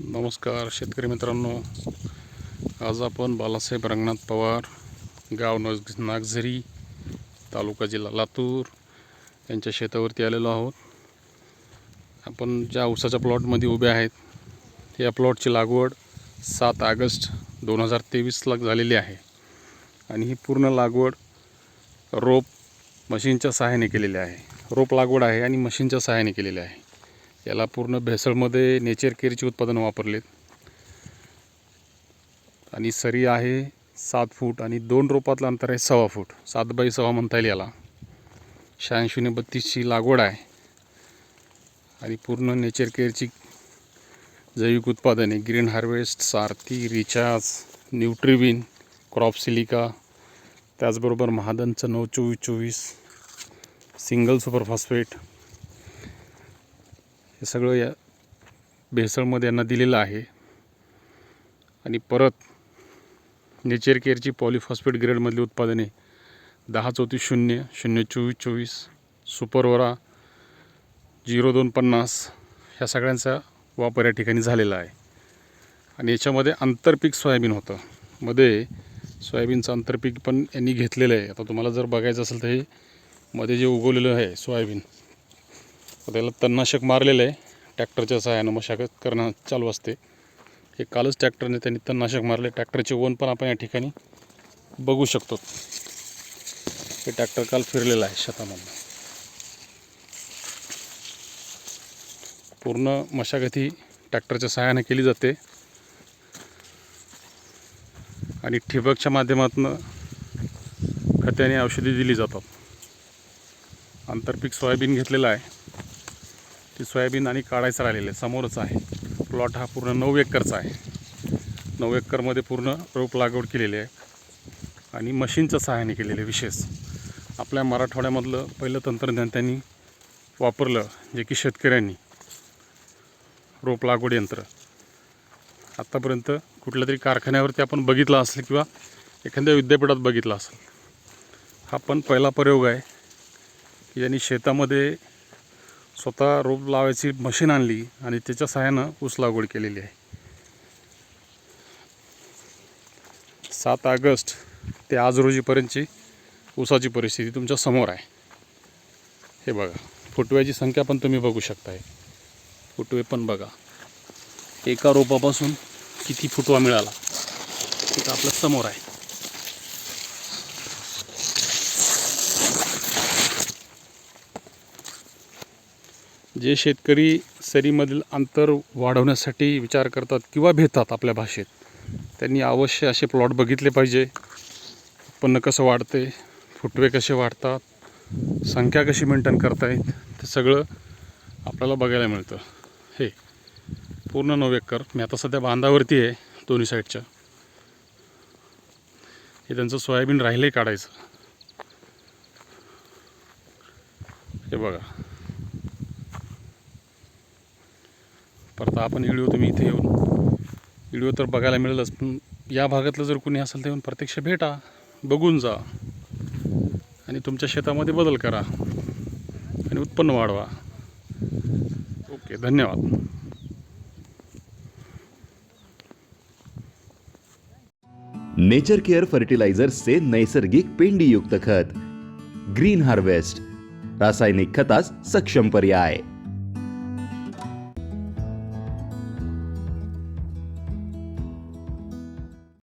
नमस्कार शेतकरी मित्रांनो. आज आपण बालासाहेब रंगनाथ पवार गाव नज नागझरी तालुका जिल्हा लातूर यांच्या शेतावरती आलेलो आहोत. आपण ज्या ऊसाच्या प्लॉटमध्ये उभे आहेत या प्लॉटची लागवड सात ऑगस्ट दोन हजार तेवीसला झालेली आहे. आणि ही पूर्ण लागवड रोप मशीनच्या सहाय्याने केलेली आहे. रोप लागवड आहे आणि मशीनच्या सहाय्याने केलेली आहे. याला पूर्ण भेसळमध्ये नेचर केअरची उत्पादनं वापरलेत. आणि सरी आहे सात फूट आणि दोन रोपातलं अंतर आहे सव्वा फूट. सात बाई सव्वा म्हणता येईल याला. शहाऐंशीने बत्तीसची लागवड आहे. आणि पूर्ण नेचर केअरची जैविक उत्पादने Green Harvest Sarathi Recharge Nutriwin Crop Silica त्याचबरोबर महादनचं नऊ चोवीस चोवीस सिंगल सुपरफॉस्फेट हे सगळं या भेसळमध्ये यांना दिलेलं आहे. आणि परत नेचर केअरची पॉलिफॉस्फेट ग्रेडमधली उत्पादने दहा चौतीस शून्य शून्य चोवीस चोवीस सुपरवरा झिरो दोन पन्नास ह्या सगळ्यांचा वापर या ठिकाणी झालेला आहे. आणि याच्यामध्ये आंतरपीक सोयाबीन होतं. मध्ये सोयाबीनचं आंतरपीक पण यांनी घेतलेलं आहे. आता तुम्हाला जर बघायचं असेल तर हे मध्ये जे उगवलेलं आहे सोयाबीन त्याला तणनाशक मारलेलं आहे. ट्रॅक्टरच्या सहाय्यानं मशागत करणं चालू असते. हे कालच ट्रॅक्टरने त्यांनी तणनाशक मारले. ट्रॅक्टरचे वन पण आपण या ठिकाणी बघू शकतो. हे ट्रॅक्टर काल फिरलेलं आहे शेतामधनं. पूर्ण मशागत ही ट्रॅक्टरच्या सहाय्याने केली जाते. आणि ठिबकच्या माध्यमातून खते आणि औषधी दिली जातात. आंतरपीक सोयाबीन घेतलेलं आहे. ती सोयाबीन आणि काढायचं राहिलेलं आहे. समोरच आहे. प्लॉट हा पूर्ण नऊ एकरचा आहे. नऊ एकरमध्ये पूर्ण रोप लागवड केलेली आहे. आणि मशीनच्या सहाय्याने केलेले आहे विशेष. आपल्या मराठवाड्यामधलं पहिलं तंत्रज्ञान त्यांनी वापरलं जे की शेतकऱ्यांनी. रोप लागवड यंत्र. आत्तापर्यंत कुठल्या तरी कारखान्यावरती आपण बघितलं असेल किंवा एखाद्या विद्यापीठात बघितलं असेल. हा पण पहिला प्रयोग आहे. की ज्यांनी शेतामध्ये स्वतः रोप लावायची मशीन आणली आणि त्याच्या सहाय्यानं ऊस लागवड केलेली आहे. सात ऑगस्ट ते आज रोजीपर्यंतची ऊसाची परिस्थिती तुमच्यासमोर आहे. हे बघा फुटव्याची संख्या पण तुम्ही बघू शकताय. फुटवे पण बघा. एका रोपापासून किती फुटवा मिळाला? तिथं आपल्यासमोर आहे. जे शेतकरी सरीमधील अंतर वाढवण्यासाठी विचार करतात किंवा भेतात आपल्या भाषेत त्यांनी अवश्य असे प्लॉट बघितले पाहिजे. उत्पन्न कसं वाढते फुटवे कसे वाढतात संख्या कशी मेंटेन करतायत ते सगळं आपल्याला बघायला मिळतं. हे पूर्ण नऊ एकर. मी आता सध्या बांधावरती आहे दोन्ही साईडच्या. हे त्यांचं सोयाबीन राहिलं आहे काढायचं. हे बघा. परत आपण व्हिडिओ तुम्ही इथे येऊन व्हिडिओ तर बघायला मिळेलच पण या भागातलं जर कोणी असेल तर येऊन प्रत्यक्ष भेटा बघून जा. आणि तुमच्या शेतामध्ये बदल करा आणि उत्पन्न वाढवा. ओके धन्यवाद. नेचर केअर फर्टिलायझर्सचे नैसर्गिक पेंडीयुक्त खत. Green Harvest. रासायनिक खतास सक्षम पर्याय.